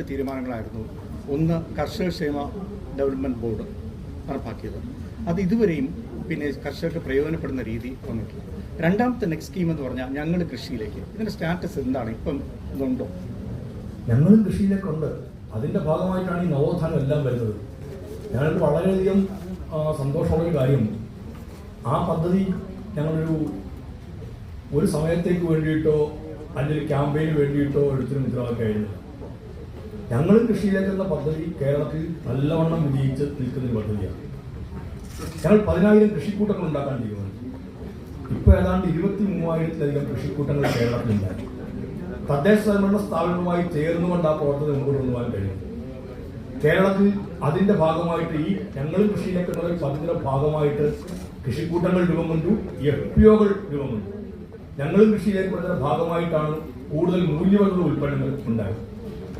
തീരുമാനങ്ങളായിരുന്നു. ഒന്ന് കർഷക ക്ഷേമ ഡെവലപ്മെന്റ് ബോർഡ് നടപ്പാക്കിയത്. അത് ഇതുവരെയും പിന്നെ കർഷകർക്ക് പ്രയോജനപ്പെടുന്ന രീതി വന്നിട്ടില്ല. രണ്ടാമത്തെ നെക്സ്റ്റ് സ്കീം എന്ന് പറഞ്ഞാൽ ഞങ്ങൾ കൃഷിയിലേക്ക്. ഇതിന്റെ സ്റ്റാറ്റസ് എന്താണ്? ഇപ്പം ഇതുണ്ടോ? ഞങ്ങളും കൃഷിയിലേക്കുണ്ട്. അതിന്റെ ഭാഗമായിട്ടാണ് ഈ നവോത്ഥാനം എല്ലാം വരുന്നത്. ഞങ്ങൾക്ക് വളരെയധികം സന്തോഷമുള്ള സന്തോഷമുള്ളൊരു കാര്യം. ആ പദ്ധതി ഞങ്ങളൊരു ഒരു സമയത്തേക്ക് വേണ്ടിയിട്ടോ അല്ലെങ്കിൽ ക്യാമ്പയിന് വേണ്ടിയിട്ടോ എടുത്തൊരു മുദ്രാവാക്യമായിരുന്നില്ല ഞങ്ങളും കൃഷിയിലേക്ക് പദ്ധതി കേരളത്തിൽ നല്ലവണ്ണം വിജയിച്ച് നിൽക്കുന്ന ഒരു പദ്ധതിയാണ്. ഞങ്ങൾ പതിനായിരം കൃഷിക്കൂട്ടങ്ങൾ ഉണ്ടാക്കാൻ തീരുമാനിച്ചു. ഇപ്പോൾ ഏതാണ്ട് ഇരുപത്തി മൂവായിരത്തിലധികം കൃഷിക്കൂട്ടങ്ങൾ കേരളത്തിലുണ്ടായി. തദ്ദേശ സ്വയംഭരണ സ്ഥാപനവുമായി ചേർന്നുകൊണ്ട് ആ പ്രവർത്തനം മുമ്പോട്ട് കൊണ്ടുപോകാൻ കഴിയും കേരളത്തിൽ അതിന്റെ ഭാഗമായിട്ട് ഈ ഞങ്ങൾ കൃഷിയിലേക്ക് പദ്ധതിയുടെ ഭാഗമായിട്ട് കൃഷിക്കൂട്ടങ്ങൾ രൂപം കൊണ്ടു എഫ് പി ഒകൾ രൂപം കൊണ്ടു. ഞങ്ങൾ കൃഷിയിലേക്ക് ഭാഗമായിട്ടാണ് കൂടുതൽ മൂല്യമുള്ള ഉൽപ്പന്നങ്ങൾ ഉണ്ടായത്.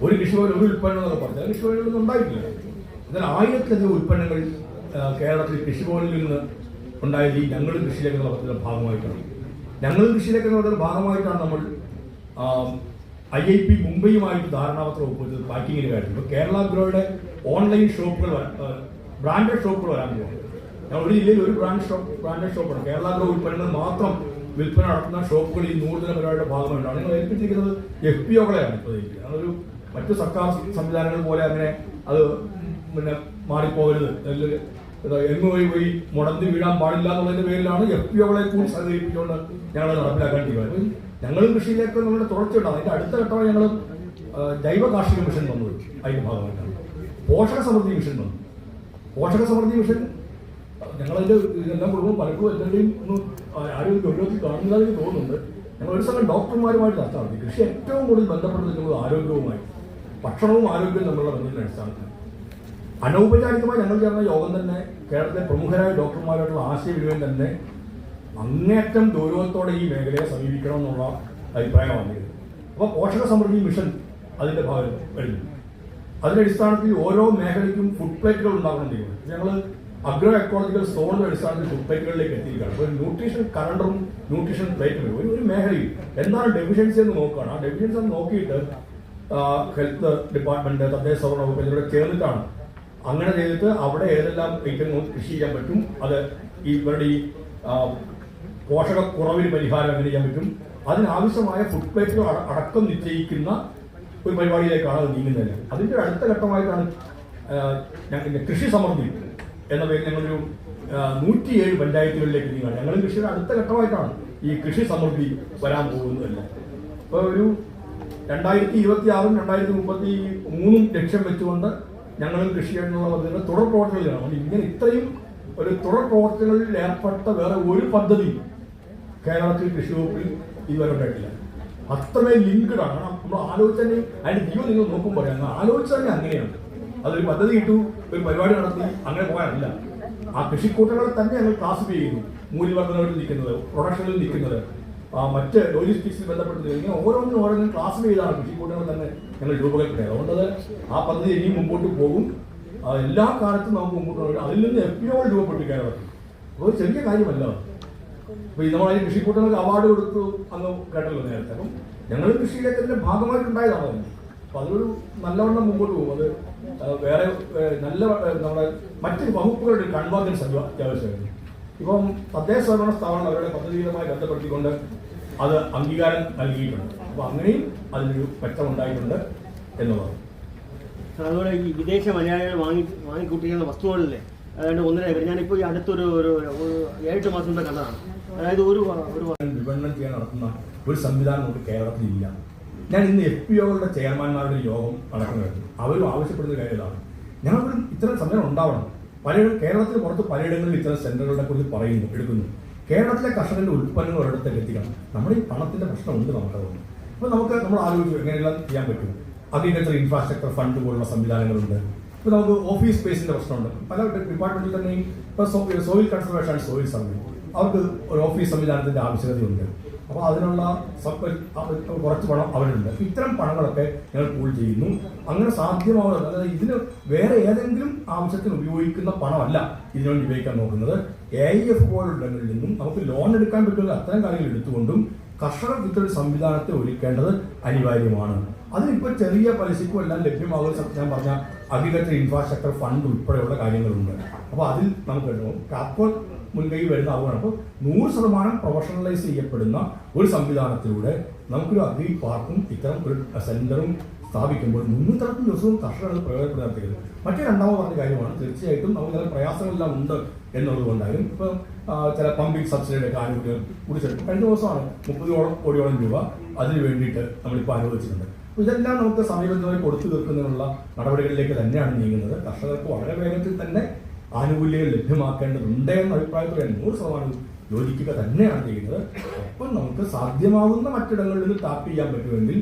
ഒരു കൃഷിഭവൻ ഒരു ഉൽപ്പന്നം എന്നൊക്കെ പറഞ്ഞാൽ കൃഷിഭവനൊന്നും ഉണ്ടായിട്ടില്ല. എന്നാൽ ആയിരത്തിലധികം ഉൽപ്പന്നങ്ങൾ കേരളത്തിൽ കൃഷിഭവനിൽ നിന്ന് ഉണ്ടായത് ഈ ഞങ്ങളും കൃഷിയിലേക്ക് നടത്തുന്ന ഭാഗമായിട്ടാണ്. ഞങ്ങളും കൃഷിയിലേക്ക് നടത്തുന്ന ഭാഗമായിട്ടാണ് നമ്മൾ ഐ ഐ പി മുംബൈയുമായിട്ട് ധാരണാപത്രം ഒപ്പുവെച്ചത് പാക്കിങ്ങിന് കാര്യത്തിൽ കേരള ഗ്രോയുടെ ഓൺലൈൻ ഷോപ്പുകൾ ബ്രാൻഡഡ് ഷോപ്പുകൾ വരാൻ പോകുന്നത് ഞങ്ങൾ ഒരു ജില്ലയിൽ ഒരു ബ്രാൻഡ് ഷോപ്പ് ബ്രാൻഡഡ് ഷോപ്പാണ്. കേരള ഗ്രോ ഉൽപ്പന്നങ്ങൾ മാത്രം വിൽപ്പന നടത്തുന്ന ഷോപ്പുകൾ ഈ നൂറുദിന പരിപാടിയുടെ ഭാഗമായിട്ടാണ് നിങ്ങൾ ഏൽപ്പിച്ചിരിക്കുന്നത്. എഫ് പി ഒകളെയാണ് ഇപ്പോൾ അതൊരു മറ്റു സർക്കാർ സംവിധാനങ്ങൾ പോലെ അങ്ങനെ അത് പിന്നെ മാറിപ്പോകരുത്. എന്ന് പോയി പോയി മുടന്തി വീഴാൻ പാടില്ല എന്നുള്ളതിന്റെ പേരിലാണ് എഫ് ഒകളെ കൂടി സഹകരിപ്പിച്ചുകൊണ്ട് ഞങ്ങൾ നടപ്പിലാക്കാൻ തീരുമാനം ഞങ്ങളും കൃഷിയിലേക്ക് നമ്മുടെ തുടർച്ചയുണ്ടാവും അതിന്റെ അടുത്ത ഘട്ടമായി ഞങ്ങൾ ജൈവ കാർഷിക മിഷൻ വന്നത് അതിന്റെ ഭാഗമായിട്ടാണ്. പോഷക സമൃദ്ധി മിഷൻ വന്നു. പോഷക സമൃദ്ധി മിഷൻ ഞങ്ങളതിന്റെ ഇതെല്ലാം കുടുംബം പലപ്പോഴും എല്ലാവരുടെയും ഒന്ന് ആരും ഗൗരവത്തിൽ കാണുന്നതായി തോന്നുന്നുണ്ട്. ഞങ്ങൾ ഒരു സമയം ഡോക്ടർമാരുമായിട്ട് ചർച്ച നടത്തി. കൃഷി ഏറ്റവും കൂടുതൽ ബന്ധപ്പെട്ടത് ആരോഗ്യവുമായി. ഭക്ഷണവും ആരോഗ്യവും തമ്മിലുള്ള ബന്ധത്തിന്റെ അടിസ്ഥാനത്തിൽ അനൗപചാരികമായി ഞങ്ങൾ ചേർന്ന യോഗം തന്നെ കേരളത്തിലെ പ്രമുഖരായ ഡോക്ടർമാരായിട്ടുള്ള ആശയവിനിമയം തന്നെ അങ്ങേറ്റം ഗൗരവത്തോടെ ഈ മേഖലയെ സമീപിക്കണം എന്നുള്ള അഭിപ്രായം വന്നിരുന്നു അപ്പോൾ പോഷക സമൃദ്ധി മിഷൻ അതിന്റെ ഭാഗം കഴിഞ്ഞു അതിന്റെ അടിസ്ഥാനത്തിൽ ഓരോ മേഖലയ്ക്കും ഫുഡ് പ്ലേറ്റുകൾ ഉണ്ടാക്കണം ഞങ്ങൾ അഗ്രോ എക്കോളജിക്കൽ സോണിന്റെ അടിസ്ഥാനത്തിൽ ഫുഡ് പ്ലേറ്റുകളിലേക്ക് എത്തിയിരിക്കുകയാണ്. അപ്പോൾ ന്യൂട്രീഷൻ കറണ്ടറും ന്യൂട്രീഷൻ പ്ലേറ്റും ഒരു ഒരു മേഖലയിൽ എന്താണ് ഡെഫിഷ്യൻസി എന്ന് നോക്കുകയാണ്. ആ ഡെഫിഷ്യൻസി നോക്കിയിട്ട് ഹെൽത്ത് ഡിപ്പാർട്ട്മെന്റ് തദ്ദേശ ഭരണ വകുപ്പ് ഇതിലൂടെ ചേർന്നിട്ടാണ് അങ്ങനെ ചെയ്തിട്ട് അവിടെ ഏതെല്ലാം ഐറ്റങ്ങൾ കൃഷി ചെയ്യാൻ പറ്റും അത് ഇവരുടെ ഈ പോഷകക്കുറവിന് പരിഹാരം എങ്ങനെ ചെയ്യാൻ പറ്റും അതിനാവശ്യമായ ഫുഡ് പ്ലേറ്റുകൾ അടക്കം നിശ്ചയിക്കുന്ന ഒരു പരിപാടിയിലേക്കാണ് അത് നീങ്ങുന്നത്. അതിന്റെ ഒരു അടുത്ത ഘട്ടമായിട്ടാണ് ഞങ്ങൾ കൃഷി സമൃദ്ധി എന്ന പേരിൽ ഞങ്ങളൊരു നൂറ്റിയേഴ് പഞ്ചായത്തുകളിലേക്ക് നീങ്ങുകയാണ് ഞങ്ങൾ കൃഷിയുടെ അടുത്ത ഘട്ടമായിട്ടാണ് ഈ കൃഷി സമൃദ്ധി വരാൻ പോകുന്നതല്ല അപ്പോൾ ഒരു രണ്ടായിരത്തി ഇരുപത്തി ആറും രണ്ടായിരത്തി മുപ്പത്തി മൂന്നും ലക്ഷ്യം വെച്ചുകൊണ്ട് ഞങ്ങളും കൃഷി എന്നുള്ള പദ്ധതിയുടെ തുടർ പ്രവർത്തനങ്ങളിലാണ്. അതുകൊണ്ട് ഇങ്ങനെ ഇത്രയും ഒരു തുടർ പ്രവർത്തനങ്ങളിൽ ഏർപ്പെട്ട വേറെ ഒരു പദ്ധതി കേരളത്തിൽ കൃഷി വകുപ്പിൽ ഇതുവരെ ഉണ്ടായിട്ടില്ല. അത്രമേൽ ലിങ്ക്ഡ് ആണ്. നമ്മൾ ആലോചിച്ച് അതിന്റെ ജീവൻ നിങ്ങൾ നോക്കുമ്പോൾ പറയാം. ആലോചന അങ്ങനെയാണ്. അതൊരു പദ്ധതി ഇട്ടു ഒരു പരിപാടി നടത്തി അങ്ങനെ പോകാനല്ല. ആ കൃഷിക്കൂട്ടങ്ങളെ തന്നെ ഞങ്ങൾ ക്ലാസിഫൈ ചെയ്യുന്നു. മൂല്യവർദ്ധനകളിൽ നിൽക്കുന്നത് പ്രൊഡക്ഷനിൽ നിൽക്കുന്നത്. മറ്റ് ലോജിസ്റ്റിക്സിൽ ബന്ധപ്പെട്ട് കഴിഞ്ഞാൽ ഓരോന്നിനും ഓരോന്നും ക്ലാസ് ചെയ്താണ് കൃഷിക്കൂട്ടങ്ങൾ തന്നെ ഞങ്ങൾ രൂപകൽപ്പന അതുകൊണ്ട് അത് ആ പദ്ധതി ഇനിയും മുമ്പോട്ട് പോകും. എല്ലാ കാലത്തും നമുക്ക് മുമ്പോട്ട് പോകും അതിൽ നിന്ന് എപ്പോഴും രൂപപ്പെട്ടിരിക്കാൻ പറ്റും ഒരു ചെറിയ കാര്യമല്ല അപ്പോൾ അപ്പൊ നമ്മൾ അതിന് കൃഷിക്കൂട്ടങ്ങൾക്ക് അവാർഡ് കൊടുത്തു അന്ന് കേട്ടല്ലോ നേരത്തെ. അപ്പം ഞങ്ങൾ കൃഷിയിലേക്കതിന്റെ ഭാഗമായിട്ടുണ്ടായതാണ് അപ്പം അതൊരു നല്ലവണ്ണം മുമ്പോട്ട് പോകും. അത് വേറെ നല്ല നമ്മുടെ മറ്റ് വകുപ്പുകളുടെ കൺവർജൻസ് അത്യാവശ്യമായിരുന്നു. ഇപ്പം തദ്ദേശ സ്വയംഭരണ സ്ഥാപനം അവരുടെ പദ്ധതിയുമായി ബന്ധപ്പെടുത്തിക്കൊണ്ട് അത് അംഗീകാരം നൽകിയിട്ടുണ്ട്. അപ്പൊ അങ്ങനെയും അതിനൊരു മെച്ചമുണ്ടായിട്ടുണ്ട് എന്നുള്ളത് അതുപോലെ ഈ വിദേശ മലയാളികൾ വാങ്ങി വാങ്ങിക്കൂട്ടിക്കുന്ന വസ്തുക്കളല്ലേ? അതായത് ഒന്നര ഏക്കർ. ഞാനിപ്പോൾ ഈ അടുത്തൊരു ഒരു ഏഴെട്ട് മാസം മുമ്പേ കണ്ടതാണ്. അതായത് ഒരു ഒരു വിപണനം ചെയ്യാൻ നടത്തുന്ന ഒരു സംവിധാനം നമുക്ക് കേരളത്തിൽ ഇല്ല. ഞാൻ ഇന്ന് എഫ് പി ഒകളുടെ ചെയർമാൻമാരുടെ യോഗം നടക്കുന്നതായിരുന്നു അവരും ആവശ്യപ്പെടുന്ന കാര്യമാണ് ഞങ്ങൾക്കൊരു ഇത്തരം സമയം ഉണ്ടാവണം. പലയിടം കേരളത്തിന് പുറത്ത് പലയിടങ്ങളിൽ ഇത്തരം സെന്ററുകളെ കുറിച്ച് പറയുന്നു എടുക്കുന്നു. കേരളത്തിലെ കർഷകന്റെ ഉൽപ്പന്നങ്ങൾ ഒരിടത്തേക്ക് എത്തിക്കണം. നമ്മുടെ ഈ പണത്തിന്റെ പ്രശ്നമുണ്ട് നമുക്കതുകൊണ്ട്. അപ്പോൾ നമുക്ക് നമ്മൾ ആലോചിച്ചു എങ്ങനെയെല്ലാം ചെയ്യാൻ പറ്റും. അഗ്രികൾച്ചർ ഇൻഫ്രാസ്ട്രക്ചർ ഫണ്ട് പോലുള്ള സംവിധാനങ്ങളുണ്ട്. ഇപ്പോൾ നമുക്ക് ഓഫീസ് സ്പേസിന്റെ പ്രശ്നമുണ്ട്. പല ഡിപ്പാർട്ട്മെന്റിൽ തന്നെയും ഇപ്പോൾ സോയിൽ കൺസർവേഷൻ സോയിൽ സർവേ അവർക്ക് ഒരു ഓഫീസ് സംവിധാനത്തിന്റെ ആവശ്യകതയുണ്ട്. അപ്പോൾ അതിനുള്ള കുറച്ച് പണം അവരുണ്ട്. ഇത്തരം പണങ്ങളൊക്കെ ഞങ്ങൾ പൂൾ ചെയ്യുന്നു. അങ്ങനെ സാധ്യമാവുന്നത് അതായത് ഇതിന് വേറെ ഏതെങ്കിലും ആവശ്യത്തിന് ഉപയോഗിക്കുന്ന പണമല്ല ഇതിനുവേണ്ടി ഉപയോഗിക്കാൻ നോക്കുന്നത്. എ ഐ എഫ് പോലുള്ളവരിൽ നിന്നും നമുക്ക് ലോൺ എടുക്കാൻ പറ്റുന്ന അത്തരം കാര്യങ്ങൾ എടുത്തുകൊണ്ടും കർഷക ഇത്തരം സംവിധാനത്തെ ഒരുക്കേണ്ടത് അനിവാര്യമാണ്. അതിനിപ്പോൾ ചെറിയ പലിശയ്ക്കും എല്ലാം ലഭ്യമാകുന്ന ഞാൻ പറഞ്ഞ അഗ്രികൾച്ചർ ഇൻഫ്രാസ്ട്രക്ചർ ഫണ്ട് ഉൾപ്പെടെയുള്ള കാര്യങ്ങളുണ്ട്. അപ്പോൾ അതിൽ നമുക്ക് എടുക്കും കാപ്പോ മുൻകൈ വരുന്ന ആവുകയാണ് അപ്പോൾ നൂറ് ശതമാനം പ്രൊഫഷണലൈസ് ചെയ്യപ്പെടുന്ന ഒരു സംവിധാനത്തിലൂടെ നമുക്കൊരു അഗ്രി പാർക്കും ഇത്തരം ഒരു സെന്ററും സ്ഥാപിക്കുമ്പോൾ മുന്നൂറ്ററുപത് ദിവസവും കർഷകർ പ്രയോജനപ്പെടുത്തരുത് മറ്റേ രണ്ടാമത് പറഞ്ഞ കാര്യമാണ് തീർച്ചയായിട്ടും നമുക്ക് ചില പ്രയാസങ്ങളെല്ലാം ഉണ്ട് എന്നുള്ളത് കൊണ്ടായാലും ഇപ്പം ചില പമ്പിംഗ് സബ്സിഡിയുടെ കൂടി കുടിച്ചെടുക്കും കഴിഞ്ഞ ദിവസമാണ് മുപ്പതോളം കോടിയോളം രൂപ അതിന് വേണ്ടിയിട്ട് നമ്മളിപ്പോൾ അനുവദിച്ചിട്ടുണ്ട്. ഇതെല്ലാം നമുക്ക് സമയബന്ധമായി കൊടുത്തു തീർക്കുന്നതിനുള്ള നടപടികളിലേക്ക് തന്നെയാണ് നീങ്ങുന്നത്. കർഷകർക്ക് വളരെ വേഗത്തിൽ തന്നെ ആനുകൂല്യങ്ങൾ ലഭ്യമാക്കേണ്ടതുണ്ട് എന്ന അഭിപ്രായത്തിൽ നൂറ് ശതമാനം യോജിക്കുക തന്നെയാണ് ചെയ്യുന്നത്. ഒപ്പം നമുക്ക് സാധ്യമാകുന്ന മറ്റിടങ്ങളിൽ ടാപ്പ് ചെയ്യാൻ പറ്റുമെങ്കിൽ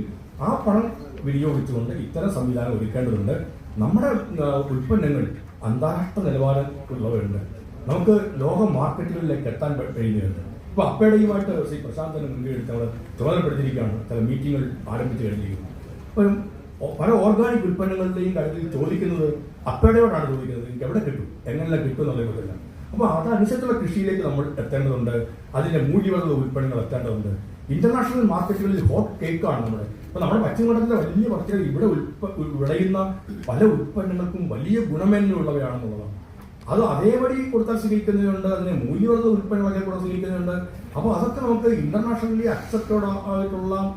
ആ പണം വിനിയോഗിച്ചുകൊണ്ട് ഇത്തരം സംവിധാനം ഒരുക്കേണ്ടതുണ്ട്. നമ്മുടെ ഉൽപ്പന്നങ്ങൾ അന്താരാഷ്ട്ര നിലവാരമുള്ളവരുണ്ട് നമുക്ക് ലോക മാർക്കറ്റുകളിലേക്ക് എത്താൻ കഴിയുന്നുണ്ട് ഇപ്പൊ അപ്പേടയുമായിട്ട് ശ്രീ പ്രശാന്തന് മുൻകൈ എടുത്ത് നമ്മൾ ചുമതലപ്പെടുത്തിയിരിക്കുകയാണ് ചില മീറ്റിങ്ങുകൾ ആരംഭിച്ചു കഴിഞ്ഞിരിക്കുന്നു. അപ്പം ഒ- പല ഓർഗാനിക് ഉൽപ്പന്നങ്ങളുടെയും കാര്യത്തിൽ ചോദിക്കുന്നത് അപ്പയുടെയോടാണ് ചോദിക്കുന്നത്. എനിക്ക് എവിടെ കിട്ടും? എങ്ങനെല്ലാം കിട്ടും എന്നുള്ളതില്ല അപ്പോൾ അതനുസരിച്ചുള്ള കൃഷിയിലേക്ക് നമ്മൾ എത്തേണ്ടതുണ്ട്. അതിന്റെ മൂല്യവർദ്ധ ഉൽപ്പന്നങ്ങൾ എത്തേണ്ടതുണ്ട്. ഇന്റർനാഷണൽ മാർക്കറ്റുകളിൽ ഹോട്ട് കേക്കാണ് നമ്മുടെ. അപ്പോൾ നമ്മുടെ പശ്ചിമഘട്ടത്തിലെ വലിയ പ്രത്യേകത ഇവിടെ വിളയുന്ന പല ഉൽപ്പന്നങ്ങൾക്കും വലിയ ഗുണമേന്മയുള്ളവയാണെന്നുള്ളതാണ്. അത് അതേപടി കൊടുത്താൽ സ്വീകരിക്കുന്നതുണ്ട് അതിന് മൂല്യവർദ്ധ ഉൽപ്പന്നങ്ങളൊക്കെ കൂടെ സ്വീകരിക്കുന്നുണ്ട്. അപ്പോൾ അതൊക്കെ നമുക്ക് ഇന്റർനാഷണലി അക്സെപ്റ്റഡ് ആയിട്ടുള്ള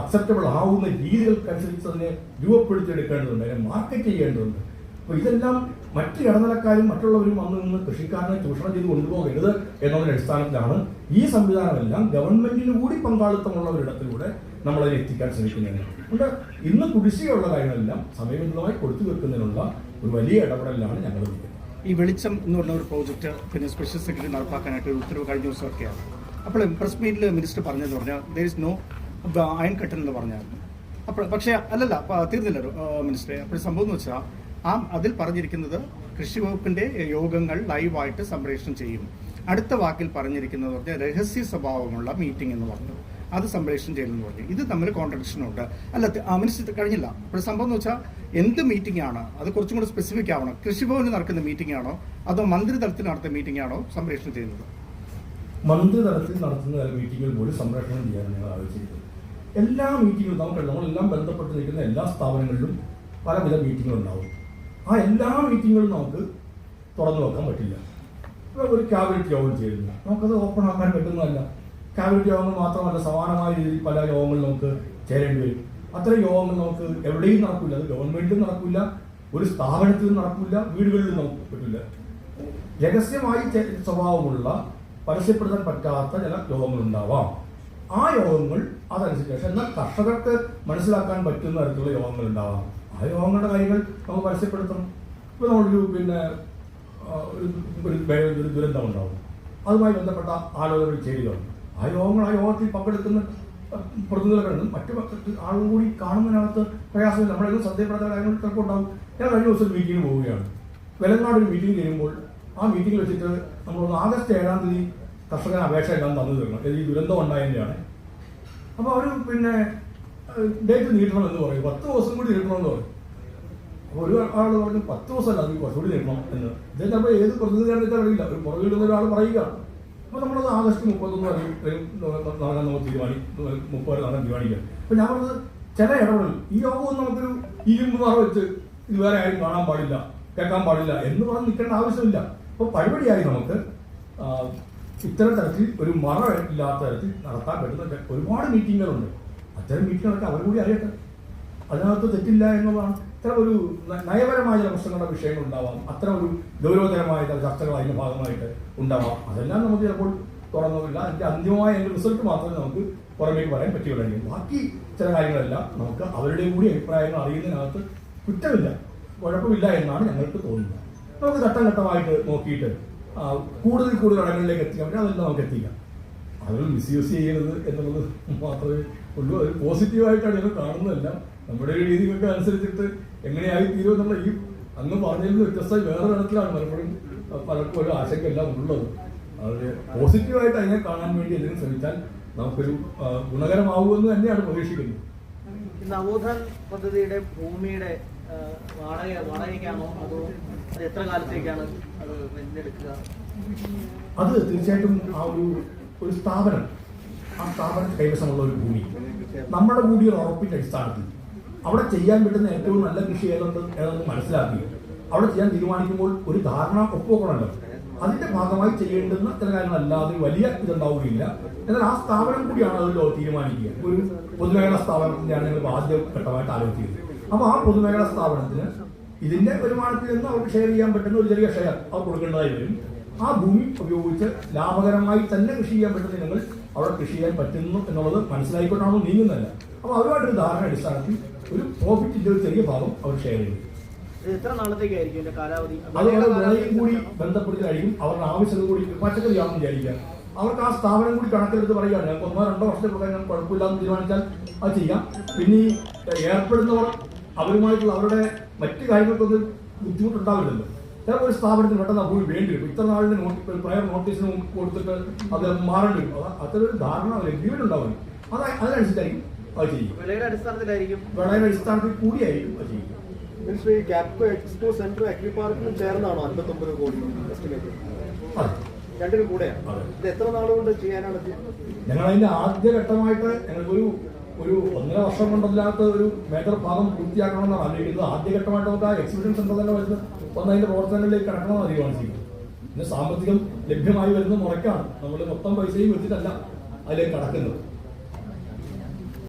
അക്സെപ്റ്റബിൾ ആവുന്ന രീതികൾക്കനുസരിച്ച് അതിനെ രൂപപ്പെടുത്തിയെടുക്കേണ്ടതുണ്ട് അതിനെ മാർക്കറ്റ് ചെയ്യേണ്ടതുണ്ട്. അപ്പോൾ ഇതെല്ലാം മറ്റ് ഇടനിലക്കാരും മറ്റുള്ളവരും വന്നു നിന്ന് കൃഷിക്കാരനെ ചൂഷണം ചെയ്ത് കൊണ്ടുപോകരുത് എന്നതിന്റെ അടിസ്ഥാനത്തിലാണ് ഈ സംവിധാനമെല്ലാം ഗവൺമെന്റിന് കൂടി പങ്കാളിത്തമുള്ള ഒരിടത്തിലൂടെ നമ്മൾ അതിനെ എത്തിക്കാൻ ശ്രമിക്കുന്നത്. അതുകൊണ്ട് ഇന്ന് കുടിശ്ശികയുള്ള കാര്യങ്ങളെല്ലാം സമയബന്ധിതമായി കൊടുത്തു വെക്കുന്നതിനുള്ള ഒരു വലിയ ഇടപെടലാണ് ഞങ്ങൾ ഈ വെളിച്ചം എന്ന് പറഞ്ഞ ഒരു പ്രോജക്റ്റ് പിന്നെ സ്പെഷ്യൽ സെക്രട്ടറി നടപ്പാക്കാനായിട്ട് ഉത്തരവ് കഴിഞ്ഞ ദിവസമൊക്കെയാണ്. അപ്പോൾ പ്രസ് മീറ്റിൽ മിനിസ്റ്റർ പറഞ്ഞതെന്ന് പറഞ്ഞാൽ ദർ ഇസ് നോ അയൺ കട്ടൻ എന്ന് പറഞ്ഞായിരുന്നു. അപ്പോൾ പക്ഷേ അല്ലല്ല തീർന്നില്ല മിനിസ്റ്ററെ. അപ്പോൾ സംഭവം എന്ന് വെച്ചാൽ ആ അതിൽ പറഞ്ഞിരിക്കുന്നത് കൃഷി വകുപ്പിന്റെ യോഗങ്ങൾ ലൈവായിട്ട് സംപ്രേഷണം ചെയ്യും. അടുത്ത വാക്കിൽ പറഞ്ഞിരിക്കുന്നത് പറഞ്ഞാൽ രഹസ്യ സ്വഭാവമുള്ള മീറ്റിംഗ് എന്ന് പറഞ്ഞു. അത് സംപ്രേഷണം ചെയ്യുമെന്ന് പറഞ്ഞു. ഇത് തമ്മിൽ കോൺട്രഡിക്ഷൻ ഉണ്ട്. അല്ല മിനിസ്റ്റർ കഴിഞ്ഞില്ല. അപ്പോൾ സംഭവം എന്ന് വെച്ചാൽ എന്ത് മീറ്റിംഗ് ആണ്? അത് കുറച്ചും കൂടി സ്പെസിഫിക് ആവണം. കൃഷി കൃഷിഭവനിൽ നടക്കുന്ന മീറ്റിംഗ് ആണോ? അതോ മന്ത്രി തലത്തിൽ നടത്തുന്ന മീറ്റിംഗ് ആണോ സംപ്രേഷണം ചെയ്യുന്നത്? മന്ത്രി തലത്തിൽ നടത്തുന്ന മീറ്റിംഗിൽ പോലും സംപ്രേഷണം ചെയ്യാൻ ഞങ്ങൾ ആലോചിച്ചിരിക്കുന്നത് എല്ലാ മീറ്റിങ്ങും നമുക്ക് നമ്മളെല്ലാം ബന്ധപ്പെട്ട് നിൽക്കുന്ന എല്ലാ സ്ഥാപനങ്ങളിലും പലവിധ മീറ്റിങ്ങുകൾ ഉണ്ടാവും. ആ എല്ലാ മീറ്റിങ്ങുകളും നമുക്ക് തുറന്നു വെക്കാൻ പറ്റില്ല. ഒരു ക്യാബിനറ്റ് യോഗം ചേരുന്നു നമുക്കത് ഓപ്പൺ ആക്കാൻ പറ്റുന്നതല്ല. ക്യാബിനറ്റ് യോഗങ്ങൾ മാത്രമല്ല സമാനമായ രീതിയിൽ പല യോഗങ്ങൾ നമുക്ക് ചേരേണ്ടി വരും. അത്തരം യോഗങ്ങൾ നമുക്ക് എവിടെയും നടക്കില്ല. അത് ഗവൺമെന്റിലും നടക്കില്ല. ഒരു സ്ഥാപനത്തിലും നടക്കില്ല. വീടുകളിലും നമുക്ക് പറ്റില്ല. രഹസ്യമായി സ്വഭാവമുള്ള പരസ്യപ്പെടുത്താൻ പറ്റാത്ത ചില യോഗങ്ങൾ ഉണ്ടാവാം ആ യോഗങ്ങൾ അതനുസരിച്ച്. പക്ഷെ എന്നാൽ കർഷകർക്ക് മനസ്സിലാക്കാൻ പറ്റുന്ന തരത്തിലുള്ള യോഗങ്ങൾ ഉണ്ടാവാം. ആ യോഗങ്ങളുടെ കാര്യങ്ങൾ നമുക്ക് പരസ്യപ്പെടുത്തണം. ഇപ്പൊ നമ്മളൊരു പിന്നെ ഒരു ഒരു ദുരന്തം ഉണ്ടാവും. അതുമായി ബന്ധപ്പെട്ട ആലോചനകൾ ചെയ്യുകയാണ് ആ യോഗങ്ങൾ ആ യോഗത്തിൽ പങ്കെടുക്കുന്ന പ്രതിനിധികളുണ്ട് മറ്റു ആളുകൾ കൂടി കാണുന്നതിനകത്ത് പ്രയാസമില്ല. നമ്മളെങ്കിലും ശ്രദ്ധയപ്പെടുന്ന കാര്യങ്ങൾ ചിലപ്പോൾ ഉണ്ടാവും. ഞാൻ കഴിഞ്ഞ ദിവസം മീറ്റിങ്ങിന് പോവുകയാണ്. വെലങ്ങാട് ഒരു മീറ്റിംഗ് ചെയ്യുമ്പോൾ ആ മീറ്റിംഗിൽ വെച്ചിട്ട് നമ്മൾ ആഗസ്റ്റ് ഏഴാം തീയതി കർഷകന് അപേക്ഷ എല്ലാം തന്നു തീർന്നു. ഈ ദുരന്തം ഉണ്ടായതിന്റെയാണ് അപ്പോൾ അവർ പിന്നെ ഡേറ്റ് നീട്ടണം എന്ന് പറയും. പത്ത് ദിവസം കൂടി നീട്ടണമെന്ന് പറയും. ഒരു ആൾ പറഞ്ഞു പത്ത് ദിവസമല്ല അത് കുറച്ചുകൂടി നീട്ടണം എന്ന്. ഇതിന്റെ ചിലപ്പോൾ ഏത് പ്രതിനിധിയാണെന്ന് അറിയില്ല ഒരു പുറകിലുള്ള ഒരാൾ പറയുക. അപ്പോൾ നമ്മളത് ആഗസ്റ്റ് മുപ്പത്തൊന്ന് നടക്കാൻ നമുക്ക് തീരുമാനി മുപ്പത് നടക്കാൻ തീരുമാനിക്കാം. അപ്പോൾ ഞാൻ പറഞ്ഞത് ചില ഇടപെടൽ ഈ യോഗം നമുക്കൊരു ഇരുമ്പ് മാറി വെച്ച് ഇത് വേറെ ആരും കാണാൻ പാടില്ല കേൾക്കാൻ പാടില്ല എന്ന് പറഞ്ഞ് നിൽക്കേണ്ട ആവശ്യമില്ല. അപ്പോൾ പരിപാടിയായി നമുക്ക് ഇത്തരം തരത്തിൽ ഒരു മറ ഇല്ലാത്ത തരത്തിൽ നടത്താൻ പറ്റുന്ന ഒരുപാട് മീറ്റിങ്ങുകളുണ്ട്. അത്തരം മീറ്റിങ്ങുകളൊക്കെ അവർ കൂടി അറിയട്ടെ. അതിനകത്ത് തെറ്റില്ല എന്നുള്ളതാണ്. ഇത്തരം ഒരു നയപരമായ ചില പ്രശ്നങ്ങളുടെ വിഷയങ്ങൾ ഉണ്ടാവാം. അത്തരം ഒരു ഗൗരവതരമായ ചില ചർച്ചകൾ അതിന്റെ ഭാഗമായിട്ട് ഉണ്ടാവാം. അതെല്ലാം നമുക്ക് ചിലപ്പോൾ തുറന്നില്ല അതിന്റെ അന്തിമമായ അതിന്റെ റിസൾട്ട് മാത്രമേ നമുക്ക് പുറമേക്ക് പറയാൻ പറ്റുകയുള്ളൂ. ബാക്കി ചില കാര്യങ്ങളെല്ലാം നമുക്ക് അവരുടെ കൂടി അഭിപ്രായങ്ങൾ അറിയുന്നതിനകത്ത് കുറ്റമില്ല. കുഴപ്പമില്ല എന്നാണ് ഞങ്ങൾക്ക് തോന്നുന്നത്. നമുക്ക് ഘട്ടം ഘട്ടമായിട്ട് നോക്കിയിട്ട് കൂടുതൽ കൂടുതൽ ഇടങ്ങളിലേക്ക് എത്തിക്കാൻ പറ്റും. അതെല്ലാം നമുക്ക് എത്തിക്കാം. അതിൽ മിസ്യൂസ് ചെയ്യരുത് എന്നുള്ളത് മാത്രമേ ഉള്ളൂ. അത് പോസിറ്റീവായിട്ടാണ് ഞങ്ങൾ കാണുന്നതല്ല. നമ്മുടെ രീതികൾക്ക് അനുസരിച്ചിട്ട് എങ്ങനെയായി തീരും എന്നുള്ള ഈ അന്ന് പറഞ്ഞതിൽ വ്യത്യസ്തമായി വേറെ തരത്തിലാണ് പലപ്പോഴും ഒരു ആശങ്കയെല്ലാം ഉള്ളത്. അത് പോസിറ്റീവായിട്ട് അതിനെ കാണാൻ വേണ്ടി എന്തെങ്കിലും ശ്രമിച്ചാൽ നമുക്കൊരു ഗുണകരമാവുമെന്ന് തന്നെയാണ് പ്രതീക്ഷിക്കുന്നത്. നവോത്ഥാൻ പദ്ധതിയുടെ ഭൂമിയുടെ എത്ര കാലത്തേക്കാണ് അത് അത് തീർച്ചയായിട്ടും ആ ഒരു ഒരു സ്ഥാപനം ആ സ്ഥാപനത്തിന് കൈവശമുള്ള ഒരു ഭൂമി. നമ്മുടെ കൂടി ഒരു ഉറപ്പിന്റെ അടിസ്ഥാനത്തിൽ. അവിടെ ചെയ്യാൻ പറ്റുന്ന ഏറ്റവും നല്ല കൃഷി ഏതെന്ന് ഏതെന്ന് മനസ്സിലാക്കി. അവിടെ ചെയ്യാൻ തീരുമാനിക്കുമ്പോൾ ഒരു ധാരണ ഒപ്പുവെക്കണമല്ലോ. അതിന്റെ ഭാഗമായി ചെയ്യേണ്ടുന്ന ചില കാര്യങ്ങളല്ലാതെ വലിയ ഇതുണ്ടാവുകയില്ല. എന്നാൽ ആ സ്ഥാപനം കൂടിയാണ് അതിൽ തീരുമാനിക്കുക. ഒരു പൊതുമേഖലാ സ്ഥാപനത്തിന്റെ ഞങ്ങൾ ആദ്യ ആലോചിച്ചത് അപ്പോൾ ആ പൊതുമേഖലാ സ്ഥാപനത്തിന് ഇതിന്റെ വരുമാനത്തിൽ നിന്ന് അവർക്ക് ഷെയർ ചെയ്യാൻ പറ്റുന്ന ഒരു ചെറിയ ഷെയർ അവർ കൊടുക്കേണ്ടതായി വരും. ആ ഭൂമി ഉപയോഗിച്ച് ലാഭകരമായി തന്നെ കൃഷി ചെയ്യാൻ പറ്റുന്ന ഇനങ്ങൾ അവിടെ കൃഷി ചെയ്യാൻ പറ്റുന്നു എന്നുള്ളത് മനസ്സിലായിക്കൊണ്ടാണോ നീങ്ങുന്നതല്ല. അപ്പോൾ അവരുമായിട്ടൊരു ധാരണ അടിസ്ഥാനത്തിൽ ഒരു പ്രോഫിറ്റിന്റെ ഒരു ചെറിയ ഭാഗം അവർ ഷെയർ ചെയ്യും. ഇത് എത്ര നാളത്തേക്കായിരിക്കും ഇതിന്റെ കാലാവധി? അത് അവരുടെ വിളയും കൂടി ബന്ധപ്പെടുത്തി കഴിയും അവരുടെ ആവശ്യത കൂടി പച്ചക്കറി ആണെന്ന് വിചാരിക്കുക. അവർക്ക് ആ സ്ഥാപനം കൂടി കണക്കിലെടുത്ത് പറയുകയാണ് ഒന്നോ രണ്ടോ വർഷത്തെ കുഴപ്പമില്ലാന്ന് തീരുമാനിച്ചാൽ അത് ചെയ്യാം. പിന്നെ ഈ ഏർപ്പെടുന്നവർ അവരുമായിട്ടുള്ള അവരുടെ മറ്റു കാര്യങ്ങൾക്കൊന്നും ബുദ്ധിമുട്ടുണ്ടാവില്ലല്ലോ. ചിലപ്പോൾ ഒരു സ്ഥാപനത്തിന് പെട്ടെന്ന് ആ ഭൂമി വേണ്ടി വരും. ഇത്ര നാളിന് നോട്ടി പ്രയർ നോട്ടീസിന് കൊടുത്തിട്ട് അത് മാറേണ്ടി വരും. അത് അത്തരൊരു ധാരണ ഒരു എഗ്രിമെന്റ് ഉണ്ടാവില്ല അത് അതിനനുസരിച്ചായിരിക്കും അത് ചെയ്യും വിലയുടെ അടിസ്ഥാനത്തിലായിരിക്കും. വിളയുടെ അടിസ്ഥാനത്തിൽ കൂടിയായിരിക്കും അത് ചെയ്യും ശ്രീ ക്യാപ്കോ എക്സ്പോ സെന്റർ അഗ്രി പാർക്കിനും ചേർന്നാണോ അൻപത്തൊമ്പത് കോടി എസ്റ്റിമേറ്റ് അതെ. രണ്ടിനും കൂടെയാണ് ഇത് എത്ര നാളുകൊണ്ട് ചെയ്യാനാണ്? ഞങ്ങൾ അതിന്റെ ആദ്യഘട്ടമായിട്ട് ഞങ്ങൾക്കൊരു ഒരു ഒന്നര വർഷം കൊണ്ടല്ലാത്ത ഒരു മേജർ ഭാഗം പൂർത്തിയാക്കണമെന്നാണ് ആലോചിക്കുന്നത് ആദ്യഘട്ടമായിട്ട് നമുക്ക് ആ എക്സിബിഷൻ സെന്റർ തന്നെ വരുന്ന വന്ന് അതിന്റെ പ്രവർത്തനങ്ങളിലേക്ക് കിടക്കണമെന്ന് തീരുമാനിച്ചിരിക്കുന്നത്. പിന്നെ സാമ്പത്തികം ലഭ്യമായി വരുന്ന മുറയ്ക്കാണ് നമ്മൾ മൊത്തം പൈസയും വെച്ചിട്ടല്ല അതിലേക്ക് കടക്കുന്നത്.